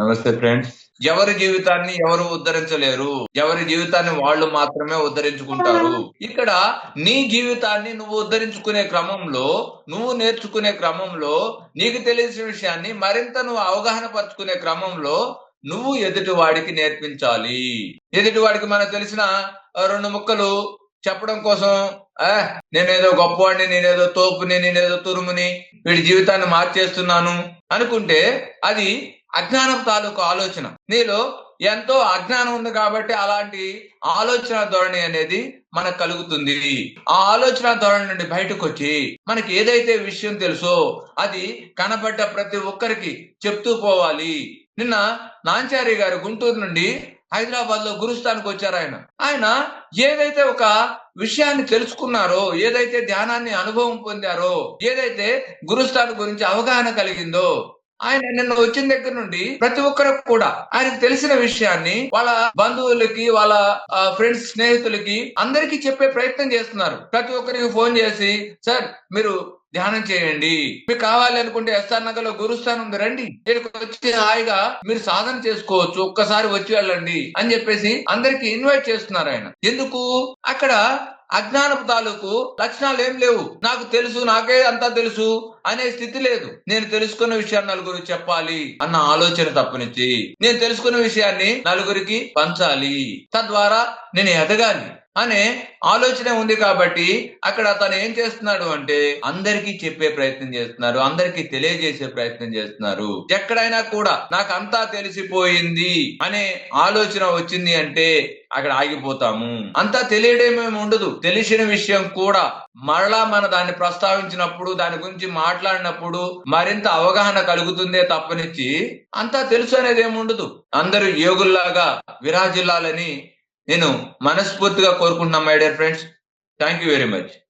నమస్తే ఫ్రెండ్స్. ఎవరి జీవితాన్ని ఎవరు ఉద్ధరించలేరు? ఎవరి జీవితాన్ని వాళ్ళు మాత్రమే ఉద్ధరించుకుంటారు. ఇక్కడ నీ జీవితాన్ని నువ్వు ఉద్ధరించుకునే క్రమంలో నువ్వు నేర్చుకునే క్రమంలో నీకు తెలిసిన విషయాన్ని మరింత నువ్వు అవగాహన పరుచుకునే క్రమంలో నువ్వు ఎదుటి వాడికి నేర్పించాలి. ఎదుటి వాడికి మనకు తెలిసిన రెండు ముక్కలు చెప్పడం కోసం ఆ నేనేదో గొప్పవాడిని నేనేదో తోపుని నేనేదో తురుముని వీడి జీవితాన్ని మార్చేస్తున్నాను అనుకుంటే అది అజ్ఞానం తాలూకు ఆలోచన. నీలో ఎంతో అజ్ఞానం ఉంది కాబట్టి అలాంటి ఆలోచన ధోరణి అనేది మనకు కలుగుతుంది. ఆ ఆలోచన ధోరణి నుండి బయటకు వచ్చి మనకి ఏదైతే విషయం తెలుసో అది కనబడ్డ ప్రతి ఒక్కరికి చెప్తూ పోవాలి. నిన్న నాంచారి గారు గుంటూరు నుండి హైదరాబాద్లో గురుస్థానికి వచ్చారు ఆయన. ఆయన ఏదైతే ఒక విషయాన్ని తెలుసుకున్నారో ఏదైతే ధ్యానాన్ని అనుభవం పొందారో ఏదైతే గురుస్థానం గురించి అవగాహన కలిగిందో ఆయన నిన్న వచ్చిన దగ్గర నుండి ప్రతి ఒక్కరికి కూడా ఆయనకు తెలిసిన విషయాన్ని వాళ్ళ బంధువులకి వాళ్ళ ఫ్రెండ్స్ స్నేహితులకి అందరికీ చెప్పే ప్రయత్నం చేస్తున్నారు. ప్రతి ఒక్కరికి ఫోన్ చేసి సార్ మీరు ధ్యానం చేయండి. మీకు కావాలి అనుకుంటే ఎస్ఆర్ నగర్లో గురుస్థానం ఉంది రండి. ఇక్కడికి వచ్చి హాయిగా మీరు సాధన చేసుకోవచ్చు. ఒక్కసారి వచ్చి వెళ్ళండి. అని చెప్పేసి అందరికి ఇన్వైట్ చేస్తున్నారు ఆయన. ఎందుకు? అక్కడ అజ్ఞానపు తాలూకు లక్షణాలు ఏం లేవు. నాకు తెలుసు నాకే అంతా తెలుసు అనే స్థితి లేదు. నేను తెలుసుకున్న విషయాన్ని నలుగురికి చెప్పాలి అన్న ఆలోచన తప్పనిచ్చి నేను తెలుసుకున్న విషయాన్ని నలుగురికి పంచాలి. తద్వారా నేను ఎదగాలి అనే ఆలోచన ఉంది కాబట్టి అక్కడ తను ఏం చేస్తున్నాడు అంటే అందరికీ చెప్పే ప్రయత్నం చేస్తున్నారు అందరికీ తెలియజేసే ప్రయత్నం చేస్తున్నారు. ఎక్కడైనా కూడా నాకు అంతా తెలిసిపోయింది అనే ఆలోచన వచ్చింది అంటే అక్కడ ఆగిపోతాము. అంతా తెలియడమేమి ఉండదు. తెలిసిన విషయం కూడా మరలా మన దాన్ని ప్రస్తావించినప్పుడు దాని గురించి మాట్లాడినప్పుడు మరింత అవగాహన కలుగుతుందే తప్పనిచ్చి అంతా తెలుసు అనేది ఏమి ఉండదు. అందరూ యోగుల్లాగా విరాజిల్లాలని నేను మనస్ఫూర్తిగా కోరుకుంటున్నాను my dear friends thank you very much